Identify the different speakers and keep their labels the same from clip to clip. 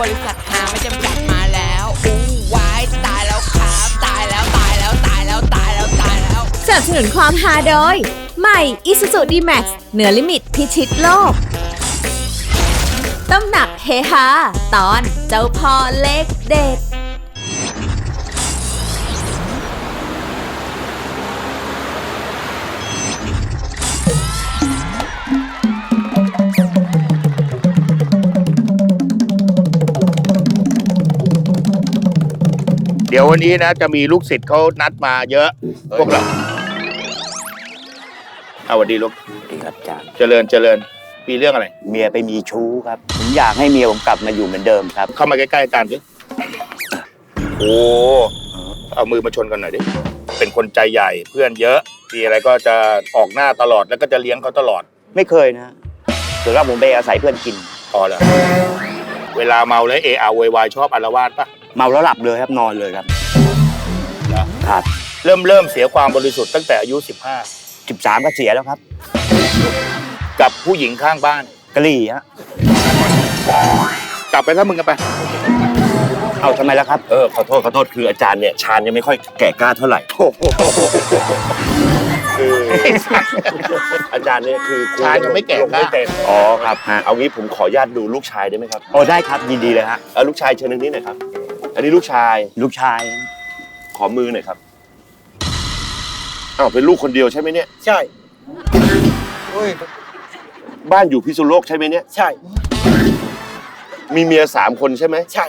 Speaker 1: บริษัทหาไม่จำกัดมาแล้วอู้วายตายแล้วครับตายแล้วตายแล้วตายแล้วตายแล้วตายแล้ว
Speaker 2: สนับสนุนความฮาโดย ใหม่ Isuzu D-Max เหนือลิมิตพิชิตโลก ต้องหนักเฮฮาตอนเจ้าพ่อเลขเด็ด
Speaker 3: ดี๋ยววันนี้นะ จะมีลูกศิษย์เขานัดมาเยอะ พวกเราเอาสวัสดีลูก
Speaker 4: สวัสดีครับอาจารย์
Speaker 3: เจริญเจริญมีเรื่องอะไร
Speaker 4: เมียไปมีชู้ครับ ผมอยากให้เมียผมกลับมาอยู่เหมือนเดิมครับ
Speaker 3: เข้ามาใกล้ๆอาจารย์ดิโอ้เอามือมาชนกันหน่อยดิเป็นคนใจใหญ่เพื่อนเยอะมีอะไรก็จะออกหน้าตลอดแล้วก็จะเลี้ยงเขาตลอด
Speaker 4: ไม่เคยนะส่วนมากผมไปอาศัยเพื่อนกิน
Speaker 3: พอแล้วเวลาเมาแล้วเออาโวยวายชอบอารวาสปะ
Speaker 4: เมาแล้วหลับเลยครับนอนเลยครับ
Speaker 3: เหรอ
Speaker 4: ครับ
Speaker 3: เริ่มเริ่มเสียความบริสุทธิ์ตั้งแต่อายุ
Speaker 4: 13ก็เสียแล้วครับ
Speaker 3: 15กับผู้หญิงข้างบ้าน
Speaker 4: กะหรี่ฮะ
Speaker 3: กลับไปถ้ามึงกันไป
Speaker 4: เอาทำไมล่ะครับ
Speaker 5: เออขอโทษขอโทษคืออาจารย์เนี่ยชาญยังไม่ค่อยแก่กล้าเท่าไหร่คืออาจารย์เนี่ยคือคุ
Speaker 3: ชาญยังไม่แก่กล้า
Speaker 5: ไม่เต็มอ๋อครับเอางี้ผมขออนุญาตดูลูกชายได้ไหมครับ
Speaker 4: โอ้ได้ครับยินดีเลยฮะ
Speaker 5: เอาลูกชายเชิญทางนี้หน่อยครับ อันนี้ลูกชาย
Speaker 4: ลูกชาย
Speaker 5: ขอมือหน่อยครับ อ้าว เป็นลูกคนเดียวใช่ไหมเนี่ย
Speaker 6: ใช่
Speaker 5: บ้านอยู่พิษณุโลกใช่ไหมเนี่ย
Speaker 6: ใช่
Speaker 5: มีเมียสามคนใช่ไหม
Speaker 6: ใช่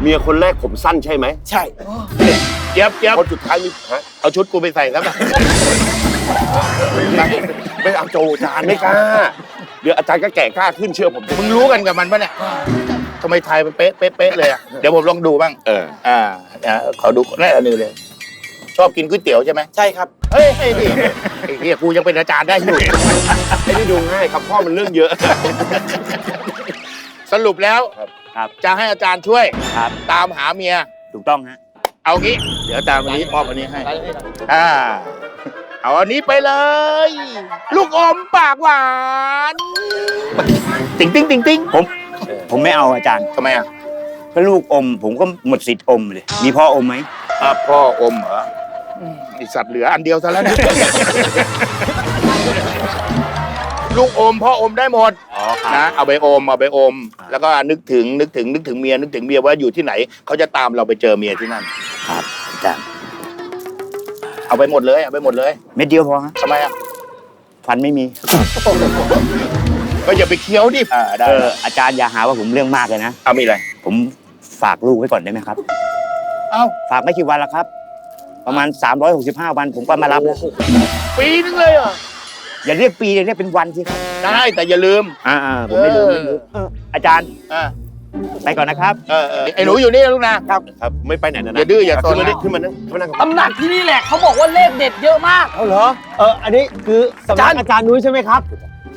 Speaker 5: เมียคนแรกผมสั้นใช่ไหม
Speaker 6: ใช่
Speaker 3: เจี๊ยบเจี๊ยบ
Speaker 5: คนสุดท้ายมีฮะ
Speaker 3: เอาชุดกูไปใส่ครับ
Speaker 5: ไม่เอาโจอาจารย์ไม่กล้า เดี๋ยวอาจารย์ก็แก่กล้าขึ้นเชื่อผม
Speaker 3: มึงรู้กันกับมันปะเนี่ย ทำไมไทยมันเป๊ะเป๊ะเป๊ะเลยอะเดี๋ยวผมลองดูบ้าง
Speaker 5: เออ
Speaker 3: อ่าอ่าขอดูแน่อันนี้เลย ชอบกินก๋วยเตี๋ยวใช่ไหม
Speaker 6: ใช่ครับ
Speaker 3: เฮ้ยไอ้นี่ไอ้เหี้ยกูยังเป็นอาจารย์ได้อยู่
Speaker 5: ไอ้นี่ดูง่ายครับพ่อมันเรื่องเยอะ
Speaker 3: สรุปแล้ว
Speaker 4: ครับ
Speaker 3: จะให้อาจารย์ช่วย
Speaker 4: ครับ
Speaker 3: ตามหาเมีย
Speaker 4: ถูกต้องฮะ
Speaker 3: เอางี้ เดี๋ยวอาจารย์วันนี้มอบอันนี้ให้ อ่า เอาอันนี้ไปเลย ลูกอมปากหวาน ติ๊งติ๊งติ๊งติ๊ง
Speaker 4: ผม ผมไม่เอาอาจารย์
Speaker 3: ทำไมอะ
Speaker 4: เพราะลูกอม ผมก็หมดสิทธิ์อมเลยมีพ่ออมไหม
Speaker 3: อะพ่ออมเหรออืมไอสัตว์เหลืออันเดียวซะแล้วเนี่ยลูกอมพ่ออมได้หมด
Speaker 4: อ๋อค
Speaker 3: นะ
Speaker 4: รับ
Speaker 3: เอาไปอม เอาไปอม
Speaker 4: อ่า
Speaker 3: แล้วก็นึกถึงนึกถึงนึกถึงเมียนึกถึงเมียว่าอยู่ที่ไหน เขาจะตามเราไปเจอเมียที่นั่น
Speaker 4: ครับอาจารย์
Speaker 3: เอาไปหมดเลยเอาไปหมดเลย
Speaker 4: เม็ดเดียวพอฮะ
Speaker 3: ทำไมอะ
Speaker 4: ฟันไม่มี
Speaker 3: ก็อย่าไปเคี้ยวดิอ่าได้
Speaker 4: เอออาจารย์อย่าหาว่าผมเรื่องมากเลยนะ
Speaker 3: เอามีอะไร
Speaker 4: ผมฝากลูกไว้ก่อนได้ไหมครับ
Speaker 3: เอา
Speaker 4: ฝากไม่กี่วันแล้วครับ ประมาณ 365 วันผมก็มารับแล้ว
Speaker 3: ปีนึงเลยเหรอ
Speaker 4: อย่าเรียกปีเรียกเป็นวันสิครับ
Speaker 3: ได้แต่อย่าลืม
Speaker 4: อ่าๆผมไม่รู้
Speaker 3: เออ
Speaker 4: ไม่รู้เอออาจารย์
Speaker 3: อ่า
Speaker 4: ไปก่อนนะครับ
Speaker 3: เออเออไอ้หนูอยู่นี่นะลูกนะ
Speaker 5: ครับไม่ไปไหนนะ
Speaker 3: อย่าดื้ออย่าซน
Speaker 5: ขึ้นมา
Speaker 3: นะ
Speaker 5: ดิขึ้นมานั่งขึ้นมานั่ง
Speaker 6: ตำหนักที่นี่แหละเขาบอกว่าเลขเด็ดเยอะมาก
Speaker 7: เอาเหรอ เออ อันนี้คือสำนักอาจารย์นุ้ยใช่ไหมครับ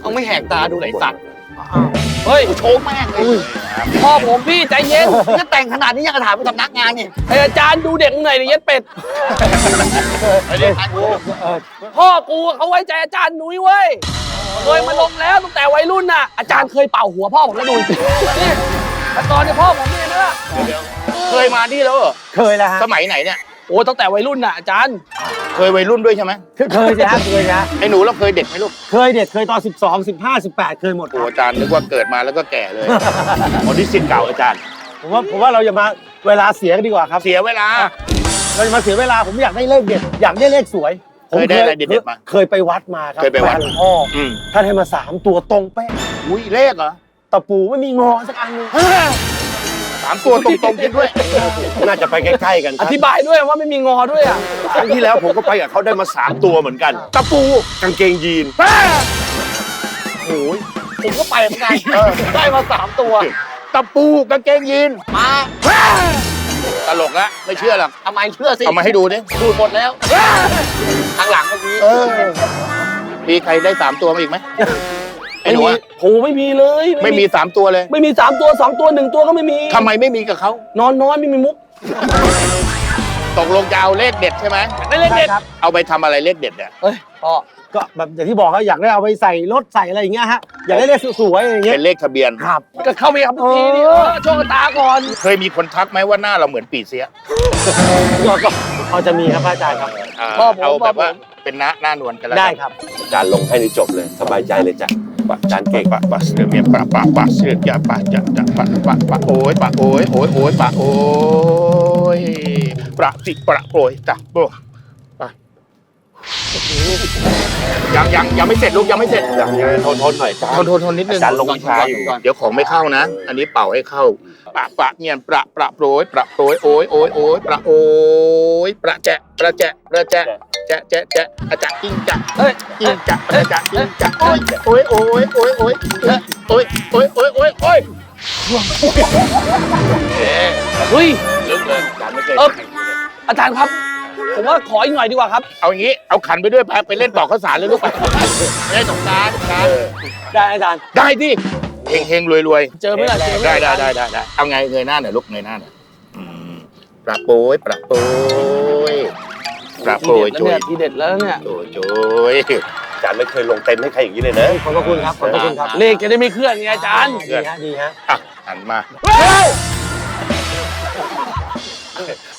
Speaker 6: เอาไม่แหกตาดูไหนสัตว์
Speaker 7: เฮ้ย
Speaker 3: โชว์แม่งเลย
Speaker 7: พ่อผมพี่ใจเย็น
Speaker 6: จะแต่งขนาดนี้ยังกระถามไปสำนักงานนี่
Speaker 7: ไออาจารย์ดูเด็กหน่อยดิเย็ดเป็ด
Speaker 3: ไอ้เรื่องทางกู
Speaker 7: พ่อกูเขาไว้ใจอาจารย์นุ้ยเว้ยเคยมาลงแล้วตั้งแต่วัยรุ่นน่ะอาจารย์เคยเป่าหัวพ่อผมแล้วดูนี่แต่ก่อนเนี่ยพ่อผมเนี่ยนะ
Speaker 3: เคยมาที่แล้วเหรอ
Speaker 7: เคยแล้วฮะ
Speaker 3: สมัยไหนเนี่ย
Speaker 7: โอ้ตั้งแต่วัยรุ่นน่ะอาจารย์
Speaker 3: เคยวัยรุ่นด้วยใช่ไหม
Speaker 7: เคยสิฮะเคยนะ
Speaker 3: ไอ้หนูเราเคยเด็กไหมลูก
Speaker 7: เคยเด็กเคยตอน 12 15 18 เคยหมดค
Speaker 3: โอ้
Speaker 7: รับ
Speaker 3: อาจารย์นึกว่าเกิดมาแล้วก็แก่เลย
Speaker 5: อ๋อนี่สิทธิ์เก่าอาจารย์
Speaker 7: ผมว่าผมว่าเราอย่ามาเวลาเสียกันดีกว่าครับ
Speaker 3: เสียเวลา
Speaker 7: เราจะมาเสียเวลาผมอยากได้เลขเด็ดอยากได้เลขสวยผม
Speaker 3: เคยได้อะไรเด็ดๆมา
Speaker 7: เคยไปวัดมาครับ
Speaker 3: เคยไปวัด
Speaker 7: หลวงพ่อ
Speaker 3: อืม
Speaker 7: ท่านให้มาสามตัวตรงเป๊ะ
Speaker 3: อุ้ยเลขเหรอ
Speaker 7: ตะปูไม่มีงอสักอันหนึง
Speaker 3: สามตัวตรงๆกินด้วย
Speaker 5: น่าจะไปใกล้ๆกันค
Speaker 7: อ
Speaker 5: รับ
Speaker 7: ธิบายด้วยว่าไม่มีงอด้วยอะ
Speaker 5: ครั้งที่แล้วผมก็ไปกับเขาได้มาสามตัวเหมือนกัน
Speaker 3: ตะปู
Speaker 5: กางเกงยีน
Speaker 3: โอ้ย
Speaker 7: ผมก็ไปเหมือนกันได้มาสามตัว
Speaker 3: ตะปูกางเกงยีน
Speaker 6: มา
Speaker 3: ตลกละไม่เชื่อหรอก
Speaker 6: ทำไมเชื่อสิ
Speaker 3: เอามาให้ดูดิ
Speaker 6: ดูดหมดแล้วทางหลังเมื่อกี้
Speaker 3: เออมีใครได้สามตัวมาอีกไหมไอ้หนูอะ
Speaker 7: โหไม่มีเลย
Speaker 3: ไม่มีสามตัวเลย
Speaker 7: ไม่มีสามตัวสองตัวหนึ่งตัวก็ไม่มี
Speaker 3: ทำไมไม่มีกับเขา
Speaker 7: นอนน้อยไม่มีมุก
Speaker 3: ตกลงจะเอาเลขเด็ดใช่ไหม
Speaker 7: ได้เลขเด็ด
Speaker 3: เอาไปทำอะไรเลขเด็ดเนี่ย
Speaker 7: เอ้ยพ่อ
Speaker 8: ก็แบบอย่างที่บอกเขาอยากได้เอาไปใส่รถใส่อะไรอย่างเงี้ยฮะอยากได้เลขสวยๆอย่างเงี้ย
Speaker 3: เป็นเลขทะเบียน
Speaker 8: ครับ
Speaker 7: ก็เข้าไปครับเมื่อกี้นี่เออโชคชะตาก่อน
Speaker 3: เคยมีคนทักไหมว่าหน้าเราเหมือนปีเสีย
Speaker 8: ก็ก็พอจะมีครับพระอาจารย์ครับ
Speaker 3: อ่า
Speaker 7: พ่อผม
Speaker 3: เอาแบบ
Speaker 7: พ่อผม
Speaker 3: ว่าเป็นหน้าหน้านวลกันแล้วกัน
Speaker 8: ได้ครับ
Speaker 5: อาจารย์ลงให้นี่จบเลย สบายใจเลยจ้ะ อาจารย์เก่ง
Speaker 3: ปะปะเสือเมียปะปะปะเสือกยาปะจะจะปะปะปะโอ้ยปะโอ้ยโอ้ยโอ้ยปะโอ้ยประสิประโปรยจ้ะโปรไปยังยังยังไม่เสร็จลูกยังไม่เสร็จ
Speaker 5: ยังยังทนทนหน่อยอาจา
Speaker 3: ทนทนทนนิดนึง
Speaker 5: อาจารย์ลงวิชาอยู่
Speaker 3: เดี๋ยวของไม่เข้านะ อันนี้เป่าให้เข้าปะปะเงียนประประโปรยประโปรยโอ้ยโอ้ยโอ้ยประโอ้ยประแจะประแจะประแจะ แจะแจะแจะอาจะกิ้งจะ
Speaker 7: เฮ้ย
Speaker 3: กิ้งจะอาจะกิ้งจะโอ้ยโอ้ยโอ้ยโอ้ยโอ้ยโอ้ยโอ้ยโอ้ยโอ้ยโอ้ยเอ๊ะ
Speaker 7: เฮ้ย
Speaker 3: ลึกเลย
Speaker 5: อาจารย์ไม่เคย
Speaker 7: เอออาจารย์ครับ ผมว่าขออีกหน่อยดีกว่าครับ
Speaker 3: เอาอย่างนี้เอาขันไปด้วยไปไปเล่นปอกข้าวสารเลยลูกไปไม่ได้สงกรารสงกราร
Speaker 8: ได้อาจารย์
Speaker 3: ได้ดิเฮงเฮงรวยรวย
Speaker 7: เจอไหมล่ะเจอไหม
Speaker 3: ได้
Speaker 7: ล่ะ
Speaker 3: ได้ได้ได้ได้เอาไงเงยหน้าหน่อยลูกเงยหน้าหน่อยอืมประโปรยประโปรย ประโปรย
Speaker 7: ที
Speaker 3: จุ
Speaker 7: เด็
Speaker 3: ย
Speaker 7: ดแล้วเนี่ยทีเด็ดแล้วเนี่ย
Speaker 3: โจุยจุย
Speaker 5: อาจารย์ไม่เคยลงเต็มให้ใครอย่างนี้เลยนะ
Speaker 8: ขอบพระคุณครับขอบพระคุณครับ
Speaker 7: เลขจะได้ไม่เคลื่อนไงอาจารย์
Speaker 8: ดีฮะดีฮะ
Speaker 3: อะหันมา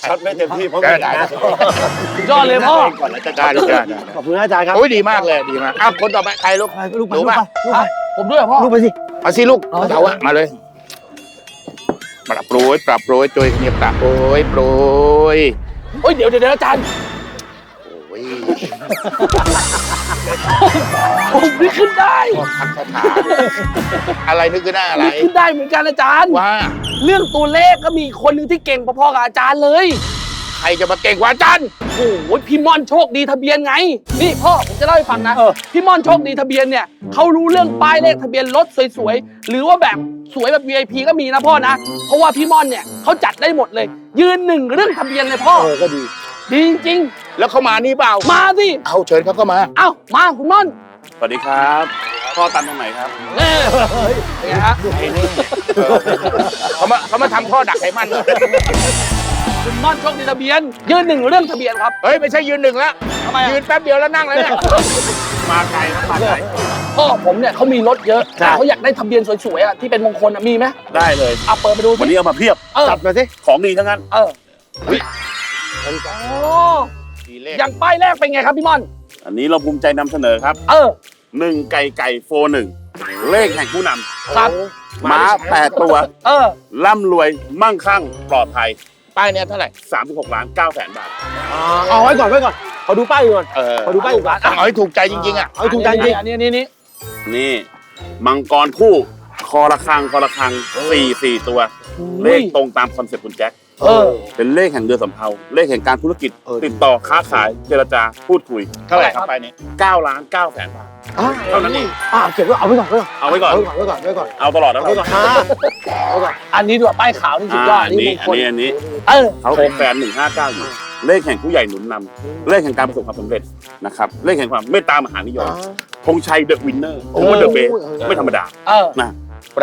Speaker 5: ช็อตไม่เต็มที่เพราะ
Speaker 3: ได้
Speaker 5: ไม่
Speaker 3: ได้
Speaker 5: ได้
Speaker 7: สุดยอดเลยพ่อ
Speaker 5: ก่อนแล้วจะ
Speaker 3: ได้ได้ได้ได้
Speaker 8: ขอบคุณนะอาจารย์ครับ
Speaker 3: โอ้ยดีมากเลยดีมากอ้าวคนต่อไปใครลูก
Speaker 8: ไปลูกไป
Speaker 3: หนู
Speaker 8: ลูก
Speaker 3: มา
Speaker 8: ไปลูกไป
Speaker 7: ผมด้วยเหรอพ่อ
Speaker 8: ลูกไปสิ
Speaker 3: เอาสิลูกเถาอะมาเลยปรับโปรยปรับโปรยจุยเนี่ยปรับโปรยโปรย
Speaker 7: โอ้ยเดี๋ยวเดี๋ยวเดี๋ยวอาจารย์
Speaker 3: โอ้ย
Speaker 7: ผมนึกขึ้นได้
Speaker 3: ทักคาถาอะไรนึกขึ้นหน้าอะไร
Speaker 7: นึกขึ้นได้เหมือนกันอาจารย์
Speaker 3: ว่า
Speaker 7: เรื่องตัวเลขก็มีคนหนึ่งที่เก่งพอๆกับอาจารย์เลย
Speaker 3: ใครจะมาเก่งกว่าอาจารย์
Speaker 7: โอ้โหพี่ม่อนโชคดีทะเบียนไง นี่พ่อผมจะเล่าให้ฟังนะพี่ม่อนโชคดีทะเบียนเนี่ยเขารู้เรื่องป้ายเลขทะเบียนรถสวยๆ หรือว่าแบบสวยแบบ VIP ก็มีนะพ่อนะ เพราะว่าพี่ม่อนเนี่ยเขาจัดได้หมดเลย ยืนหนึ่งเรื่องทะเบียนเลยพ่อ
Speaker 8: เออก็ดี
Speaker 7: ดีจริง
Speaker 3: แล้วเขามานี่เปล่า
Speaker 7: ๆ มาสิ
Speaker 3: เอาเชิญเขาก็มา
Speaker 7: เอ้า มาคุณม่อน
Speaker 5: สวัสดีครับ พ่อตันตรงไหนครับ
Speaker 7: เน่เป็นไงฮะ
Speaker 3: เขามาเขามาทำข้อดักไขมันเหรอ
Speaker 7: คุณม่อนโชคดีทะเบียน ยืนหนึ่งเรื่องทะเบียนครับ
Speaker 3: เฮ้ย ไม่ใช่ยืนหนึ่งแล้ว
Speaker 7: ทำไมอะ
Speaker 3: ยืนแป๊บเดียวแล้วนั่งแล้วเนี่ย มาไกลนะมาไกล
Speaker 7: พ่อผมเนี่ยเขามีรถเยอะแต่เขาอยากได้ทะเบียนสวยๆอะที่เป็นมงคลอะมีไหม
Speaker 5: ได้เลย
Speaker 7: เอาเปิดมาดู
Speaker 5: วัน
Speaker 7: สิ
Speaker 5: นี้เอามาเพียบ
Speaker 7: เออ
Speaker 8: จัดมาสิ
Speaker 5: ของดีทั้งนั้น
Speaker 7: เออ
Speaker 3: เฮ้ย
Speaker 7: โอ้
Speaker 3: ทีเลข
Speaker 7: อย่างป้ายแรกเป็นไงครับพี่ม่อน
Speaker 5: อันนี้เราภูมิใจนำเสนอครับ
Speaker 7: เออ
Speaker 5: หนึ่งไก่ไก่โฟหนึ่งเลขแห่งผู้น
Speaker 7: ครับำ
Speaker 5: ม้าแปดตัว
Speaker 7: เออ
Speaker 5: ร่ำรวยมั่งคั่งปลอดภัย
Speaker 3: ป้ายเนี่ยเท่าไหร่
Speaker 5: 36ล้าน9แสนบาท
Speaker 8: เอาไว้ก่อนไว้ก่อนขอดูป้ายก่อน
Speaker 3: เออ
Speaker 8: ขอดูป้ายอีกก่อน
Speaker 3: เอาให้ถูกใจจริงๆอะ
Speaker 8: เอาให้ถูกใจจริง
Speaker 7: อันนี้อันนี้นี่
Speaker 5: นี่ มังกรคู่ คอระฆังคอระฆังสี่สี่ตัว เลขตรงตามคอนเซ็ปต์คุณแจ็ค
Speaker 7: เออ
Speaker 5: เป็นเลขแห่งเดือนสำเภาเลขแห่งการธุรกิจติดต่อค้าขายเจรจาพูดคุย
Speaker 3: เท่าไหร่ครับป้ายนี้
Speaker 5: 9ล้าน9แสนบาท
Speaker 8: อ่า
Speaker 5: เท่านั้นเอง
Speaker 8: อ่าเก็บไว้เอาไว้ก่อนไว้ก่อน
Speaker 5: เอาไว้ก่อน
Speaker 8: เอาไว้ก่อนไว้ก่อน
Speaker 5: เอาตลอดนะ
Speaker 8: เอาไว้ก่อนอ่าเอาไว้ก่อน
Speaker 7: อันนี้ด้วยป้ายขาวนี่สุดยอ
Speaker 5: อ่า
Speaker 7: ด
Speaker 5: อัน
Speaker 7: นี่
Speaker 5: นี้
Speaker 7: มงคล
Speaker 5: อันนี้อันนี้
Speaker 7: เออ
Speaker 5: เขาเป็นแฟนหนึ่งห้าเก้าอยู่เลขแห่งผู้ใหญ่หนุนนำเลขแห่งการประสบความสำเร็จนะครับเลขแห่งความเมตตามหานิยมธงชัยเดอะวินเนอร์หรือว่าเดอะเบสไม่ธรรมดา
Speaker 7: เออ
Speaker 5: นะ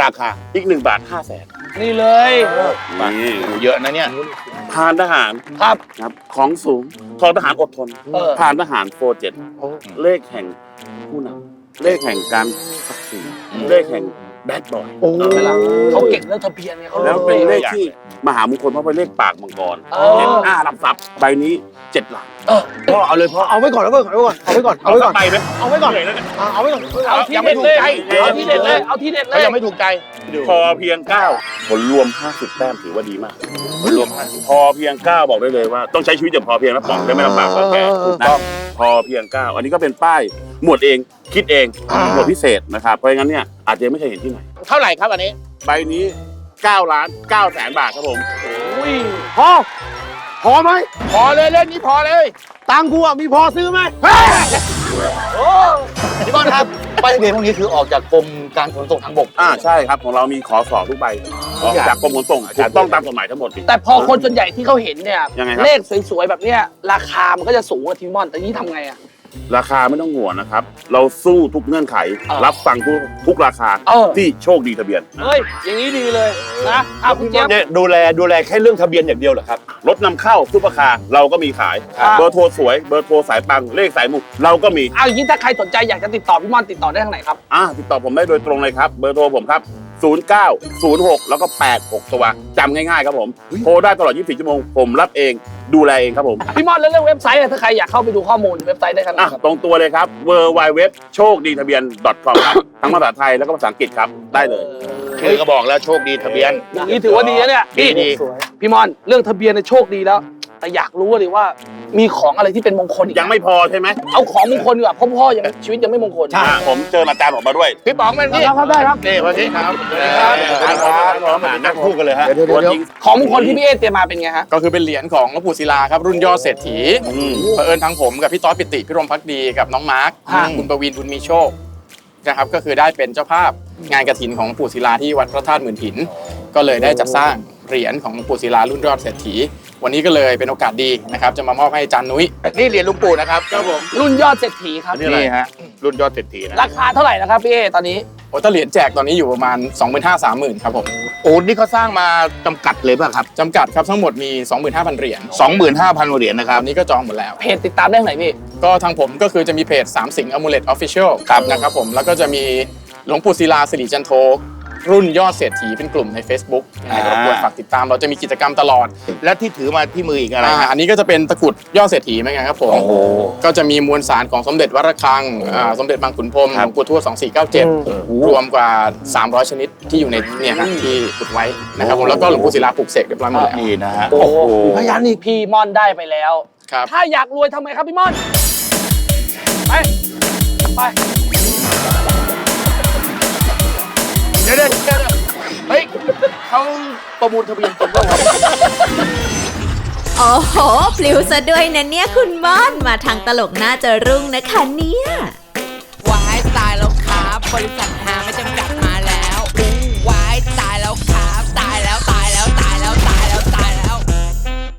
Speaker 3: ราคา
Speaker 5: อีกหนึ่งบาทห้าแสน
Speaker 7: นี่เลย
Speaker 5: นี่
Speaker 3: โอ้เยอะนะเนี่ย
Speaker 5: ผ่านทหาร
Speaker 7: ครับ
Speaker 5: ครับ ของสูงทอทหารอดทน
Speaker 7: เออ
Speaker 5: ผ่านทหารโฟเจ็ดเลขแห่งผู้นำเลขแห่งการศักดิ์ศรีเลขแห่ง แบดบอย
Speaker 8: โอ้
Speaker 7: เวลาเขาเก่งเรื่องทะเบียนเนี่ยเขา
Speaker 5: แล้วเป็นเลข
Speaker 3: อย่าง
Speaker 5: ที่มหามงคลเพราะเป็นเลขปากมังกร
Speaker 7: เออ
Speaker 5: เจ็ดอ้ารับทรัพย์ใบนี้เจ็ดหลัก
Speaker 7: เออ
Speaker 8: พ่อเอาเลยพ่อเอาไว้ก่อนเอาไว้ก่อนเอาไว้ก่อนเอาไว้ก่อนเอาไว้ก่อน
Speaker 5: ใบไหม
Speaker 8: เอาไว้ก่อน
Speaker 5: เหนื่อยแล้วเนี่ย
Speaker 8: อ่าเอาไว้ก่อน
Speaker 7: เอาที
Speaker 3: ยังไม่
Speaker 7: เด็ด
Speaker 3: ถูก
Speaker 7: เลย
Speaker 3: ใจ
Speaker 7: เอาทีเด็ดเลยเอาทีเด็ดเล
Speaker 3: เขา
Speaker 7: ย
Speaker 3: ยังไม่ถูกใจ
Speaker 5: พอเพียง9ผลรวม 50 แต้มถือว่าดีมาก
Speaker 3: รวม
Speaker 5: พอเพียง9บอกได้เลยว่า ต้องใช้ชีวิตอย่างพอเพียงนะป๋องได้ไม่ลำบากกว่าแกถูกต้อง พอเพียง9อันนี้ก็เป็นป้ายหมวดเองคิดเองหมวดพิเศษนะครับเพราะงั้นเนี่ยอาจจะยังไม่เคยเห็นที่ไหน
Speaker 3: เท่าไหร่ครับอันนี้
Speaker 5: ใบนี้9ล้าน9แสนบาทครับผม
Speaker 7: อุ้ย
Speaker 8: พอพอไหม
Speaker 3: พอเลยเล่นนี้พอเลย
Speaker 8: ตังค์กูอะมีพอซื้อไหม
Speaker 6: พี่บอลครับ ป้ายทะเบียนพวกนี้คือออกจากกรมการขนส่งทางบก
Speaker 5: อ่าใช่ครับของเรามีขอสอบทุกใบออกจากกรมขนส่งถูกต้องตามกฎหมายทั้งหมด
Speaker 7: แต่พอคนส่วนใหญ่ที่เขาเห็นเนี่ย
Speaker 5: ยังไงครับ
Speaker 7: เลขสวยๆแบบเนี้ยราคามันก็จะสูงกว่าทีมอนแต่นี้ทำไงอะ
Speaker 5: ราคาไม่ต้องห่วงนะครับ เราสู้ทุกเงื่อนไข
Speaker 7: เออ
Speaker 5: รับฟังทุกทุกราคา
Speaker 7: เออ
Speaker 5: ที่โชคดีทะเบียน
Speaker 7: เฮ้ย อย่างนี้ดีเลยนะอะคุณเจี๊ยบ
Speaker 3: เนี่ยดูแลดูแลแค่เรื่องทะเบียนอย่างเดียวเหรอครับ
Speaker 5: รถนำเข้าซุปเปอร์คาร์เราก็มีขาย
Speaker 7: ครับ
Speaker 5: เบอร์โทรสวย เบอร์โทรสายปัง เลขสายมุกเราก็มี
Speaker 7: เอาอย่างนี้ถ้าใครสนใจอยากจะติดต่อพี่ม่อนติดต่อได้ทางไหนครับ
Speaker 5: อ่าติดต่อผมได้โดยตรงเลยครับ เบอร์โทรผมครับ 09 06 แล้วก็ 86 ตัวจำง่ายๆครับผม โทรได้ตลอด 24 ชั่วโมง ผมรับเอง ดูแลเองครับผม
Speaker 7: พี่ม่อนแล้วเรื่องเว็บไซต์อะถ้าใครอยากเข้าไปดูข้อมูลเว็บไซต์ได้ทางไหน
Speaker 5: อะ
Speaker 7: ครับ
Speaker 5: ตรงตัวเลยครับ w w w โชคดีทะเบียน .com ครับ ทั้งภาษาไทยแล้วก็ภาษาอังกฤษครับ ได้เลย
Speaker 3: ชื่อก็บอกแล้วโชคดีทะเบียน
Speaker 7: อย่างนี้ถือว่าดีนะเนี่ย
Speaker 3: ดีดี
Speaker 7: พี่ม่อนเรื่องทะเบียนเนี่ยโชคดีแล้ว แต่อยากรู้เลยว่า มีของอะไรที่เป็นมงคลอีก
Speaker 5: ยังไม่พอใช่ไหม
Speaker 7: เอาของมงคลดีกว่าเพราะพ่อยังชีวิตยังไม่มงคล
Speaker 5: อะผมเจออาจารย์ออกมาด้วย
Speaker 3: พี่ป๋องเป็นพี่
Speaker 7: ครับได้ครับ
Speaker 3: นี่วันนี้ครับ
Speaker 5: ครับครับ
Speaker 3: มานั่งคู่กันเลยฮะ
Speaker 5: ตัวจริง
Speaker 7: ของมงคลที่พี่เอเตรียมมาเป็นไงฮะ
Speaker 9: ก็คือเป็นเหรียญของหลวงปู่ศิลาครับรุ่นยอดเศรษฐี
Speaker 5: อืม
Speaker 9: เผอิญทั้งผมกับพี่ต้อยปิติพี่รมพักดีกับน้องมาร์ค
Speaker 7: ฮะ
Speaker 9: คุณประวินบุญมีโชคนะครับก็คือได้เป็นเจ้าภาพงานกระถินของหลวงปู่ศิลาที่วัดพระธาตุหมื่นหิน ก็เลยได้จัดสร้างเหรียญของหลวงปู่ศิลารุ่นยอดเศรษฐี วันนี้ก็เลยเป็นโอกาสดีนะครับจะมามอบให้อาจารย์นุ้ย
Speaker 3: นี่เหรียญหลุงปู่นะครับครับผม
Speaker 7: รุ่นยอดเศรษฐีครับ
Speaker 3: นี่ฮะรุ่นยอดเศรษฐีนะ
Speaker 7: ราคาเท่าไหร่นะครับพี่เอตอนนี้
Speaker 9: โอ้ถ้าเหรียญแจกตอนนี้อยู่ประมาณ 2 5 0 0 0 3 0 0 0ครับผม
Speaker 3: โอ้นี่เขาสร้างมาจำกัดเลยป่ะครับ
Speaker 9: จำกัดครับทั้งหมดมี 25,000 เหรียญ
Speaker 3: 25,000เหรียญนะครับ
Speaker 9: ตอนนี้ก็จองหมดแล้ว
Speaker 7: เพจติดตามได้ทางไหนพี่
Speaker 9: ก็ทางผมก็คือจะมีเพจ 3 สิงห์อมูเลตออฟฟิเชียลครับนะครับผมแล้วก็จะมีหลวงปู่ศิลาสิริจันโท รุ่นยอดเศรษฐีเป็นกลุ่มใน Facebook ยังไงก็รบกวนฝากติดตามเราจะมีกิจกรรมตลอด
Speaker 3: และที่ถือมาที่มืออีกอะไร
Speaker 9: อ่า
Speaker 3: ฮะ
Speaker 9: อันนี้ก็จะเป็นตะกรุดยอดเศรษฐีเหมือนกันครับผม
Speaker 3: โอ้โห
Speaker 9: ก็จะมีมวลสารของสมเด็จวัดระฆังอ่าสมเด็จบางขุนพรหม
Speaker 3: ค
Speaker 9: ห
Speaker 3: รั
Speaker 9: ล
Speaker 3: บ
Speaker 9: วงปู่ทวด2497 รวมกว่า 300 ชนิดที่อยู่ในเนี่ยฮะที่อุดไว้นะครับผมแล้วก็หลวงปู่ศิลาปลูกเสกเรียบร้อยหมดแล้ว
Speaker 3: นี่นะฮะ
Speaker 7: โอ้โหพยานนี่พี่ม่อนได้ไปแล้ว
Speaker 9: ครับ
Speaker 7: ถ้าอยากรวยทำไงครับพี่ม่อน ไป ไป
Speaker 3: เขาประมูลทะเบียนจริงป่ะวะ
Speaker 2: โอ้โหปลิวซะด้วยนะเนี่ยคุณม่อนมาทางตลกน่าจะรุ่งนะคะเนี่ย
Speaker 1: วายตายแล้วครับบริษัท